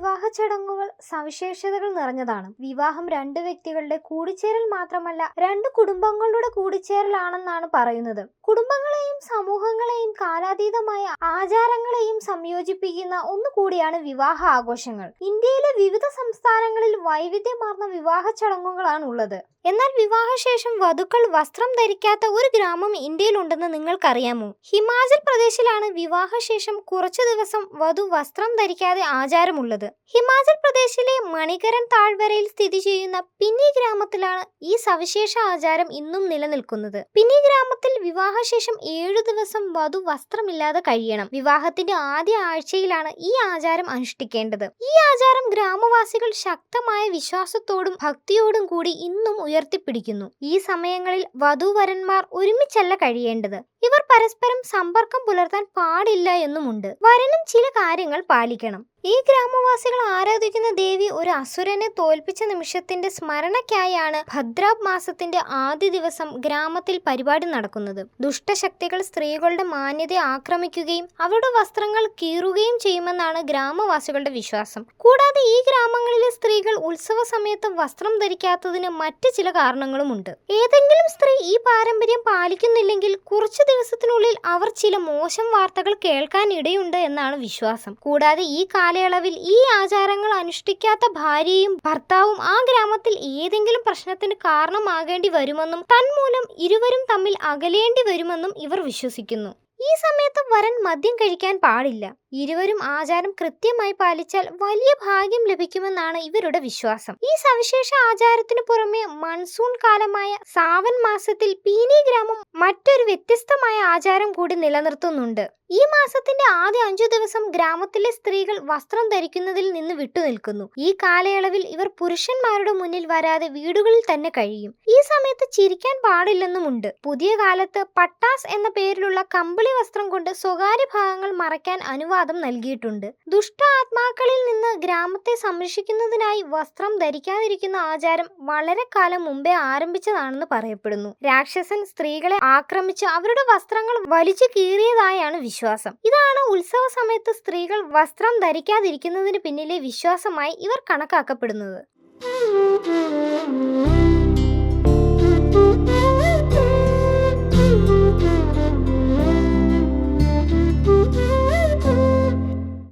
വിവാഹ ചടങ്ങുകൾ സവിശേഷതകൾ നിറഞ്ഞതാണ്. വിവാഹം രണ്ട് വ്യക്തികളുടെ കൂടിച്ചേരൽ മാത്രമല്ല രണ്ട് കുടുംബങ്ങളുടെ കൂടിച്ചേരലാണെന്നാണ് പറയുന്നത്. കുടുംബങ്ങളെയും സമൂഹങ്ങളെയും കാലാതീതമായ ആചാരങ്ങളെയും സംയോജിപ്പിക്കുന്ന ഒന്നുകൂടിയാണ് വിവാഹ ആഘോഷങ്ങൾ. ഇന്ത്യയിലെ വിവിധ സംസ്ഥാനങ്ങളിൽ വൈവിധ്യമാർന്ന വിവാഹ ചടങ്ങുകളാണ് ഉള്ളത്. എന്നാൽ വിവാഹശേഷം വധുക്കൾ വസ്ത്രം ധരിക്കാത്ത ഒരു ഗ്രാമം ഇന്ത്യയിലുണ്ടെന്ന് നിങ്ങൾക്കറിയാമോ? ഹിമാചൽ പ്രദേശിലാണ് വിവാഹശേഷം കുറച്ചു ദിവസം വധു വസ്ത്രം ധരിക്കാതെ ആചാരമുള്ളത്. ഹിമാചൽ പ്രദേശിലെ മണികരൻ താഴ്വരയിൽ സ്ഥിതി ചെയ്യുന്ന പിന്നി ഗ്രാമത്തിലാണ് ഈ സവിശേഷ ആചാരം ഇന്നും നിലനിൽക്കുന്നത്. പിന്നി ഗ്രാമത്തിൽ വിവാഹശേഷം ഏഴു ദിവസം വധു വസ്ത്രമില്ലാതെ കഴിയണം. വിവാഹത്തിന്റെ ആദ്യ ആഴ്ചയിലാണ് ഈ ആചാരം അനുഷ്ഠിക്കേണ്ടത്. ഈ ആചാരം ഗ്രാമവാസികൾ ശക്തമായ വിശ്വാസത്തോടും ഭക്തിയോടും കൂടി ഇന്നും ഉയർത്തിപ്പിടിക്കുന്നു. ഈ സമയങ്ങളിൽ വധൂവരന്മാർ ഒരുമിച്ചല്ല കഴിയേണ്ടത്. ഇവർ പരസ്പരം സമ്പർക്കം പുലർത്താൻ പാടില്ല എന്നുമുണ്ട്. വരനും ചില കാര്യങ്ങൾ പാലിക്കണം. ഈ ഗ്രാമവാസികൾ ആരാധിക്കുന്ന ദേവി ഒരു അസുരനെ തോൽപ്പിച്ച നിമിഷത്തിന്റെ സ്മരണയ്ക്കായാണ് ഭദ്രാബ് മാസത്തിന്റെ ആദ്യ ദിവസം ഗ്രാമത്തിൽ പരിപാടി നടക്കുന്നത്. ദുഷ്ടശക്തികൾ സ്ത്രീകളുടെ മാന്യത ആക്രമിക്കുകയും അവരുടെ വസ്ത്രങ്ങൾ കീറുകയും ചെയ്യുമെന്നാണ് ഗ്രാമവാസികളുടെ വിശ്വാസം. കൂടാതെ ഈ സ്ത്രീകൾ ഉത്സവ സമയത്ത് വസ്ത്രം ധരിക്കാത്തതിന് മറ്റ് ചില കാരണങ്ങളുമുണ്ട്. ഏതെങ്കിലും സ്ത്രീ ഈ പാരമ്പര്യം പാലിക്കുന്നില്ലെങ്കിൽ കുറച്ചു ദിവസത്തിനുള്ളിൽ അവർ ചില മോശം വാർത്തകൾ കേൾക്കാൻ ഇടയുണ്ട് എന്നാണ് വിശ്വാസം. കൂടാതെ ഈ കാലയളവിൽ ഈ ആചാരങ്ങൾ അനുഷ്ഠിക്കാത്ത ഭാര്യയും ഭർത്താവും ആ ഗ്രാമത്തിൽ ഏതെങ്കിലും പ്രശ്നത്തിന് കാരണമാകേണ്ടി വരുമെന്നും തന്മൂലം ഇരുവരും തമ്മിൽ അകലേണ്ടി വരുമെന്നും ഇവർ വിശ്വസിക്കുന്നു. ഈ സമയത്ത് വരൻ മദ്യം കഴിക്കാൻ പാടില്ല. ഇരുവരും ആചാരം കൃത്യമായി പാലിച്ചാൽ വലിയ ഭാഗ്യം ലഭിക്കുമെന്നാണ് ഇവരുടെ വിശ്വാസം. ഈ സവിശേഷ ആചാരത്തിനു പുറമെ മൺസൂൺ കാലമായ സാവൻ മാസത്തിൽ പീനി ഗ്രാമം മറ്റൊരു വ്യത്യസ്തമായ ആചാരം കൂടി നിലനിർത്തുന്നുണ്ട്. ഈ മാസത്തിന്റെ ആദ്യ അഞ്ചു ദിവസം ഗ്രാമത്തിലെ സ്ത്രീകൾ വസ്ത്രം ധരിക്കുന്നതിൽ നിന്ന് വിട്ടുനിൽക്കുന്നു. ഈ കാലയളവിൽ ഇവർ പുരുഷന്മാരുടെ മുന്നിൽ വരാതെ വീടുകളിൽ തന്നെ കഴിയും. ഈ സമയത്ത് ചിരിക്കാൻ പാടില്ലെന്നുമുണ്ട്. പുതിയ കാലത്ത് പട്ടാസ് എന്ന പേരിലുള്ള കമ്പിളി വസ്ത്രം കൊണ്ട് സ്വകാര്യ ഭാഗങ്ങൾ മറയ്ക്കാൻ അനുവാദം നൽകിയിട്ടുണ്ട്. ദുഷ്ട ആത്മാക്കളിൽ നിന്ന് ഗ്രാമത്തെ സംരക്ഷിക്കുന്നതിനായി വസ്ത്രം ധരിക്കാതിരിക്കുന്ന ആചാരം വളരെ കാലം മുമ്പേ ആരംഭിച്ചതാണെന്ന് പറയപ്പെടുന്നു. രാക്ഷസൻ സ്ത്രീകളെ ആക്രമിച്ച് അവരുടെ വസ്ത്രങ്ങൾ വലിച്ചു കീറിയതായാണ് വിശ്വാസം. ഇതാണ് ഉത്സവ സമയത്ത് സ്ത്രീകൾ വസ്ത്രം ധരിക്കാതിരിക്കുന്നതിന് പിന്നിലെ വിശ്വാസമായി ഇവർ കണക്കാക്കപ്പെടുന്നത്.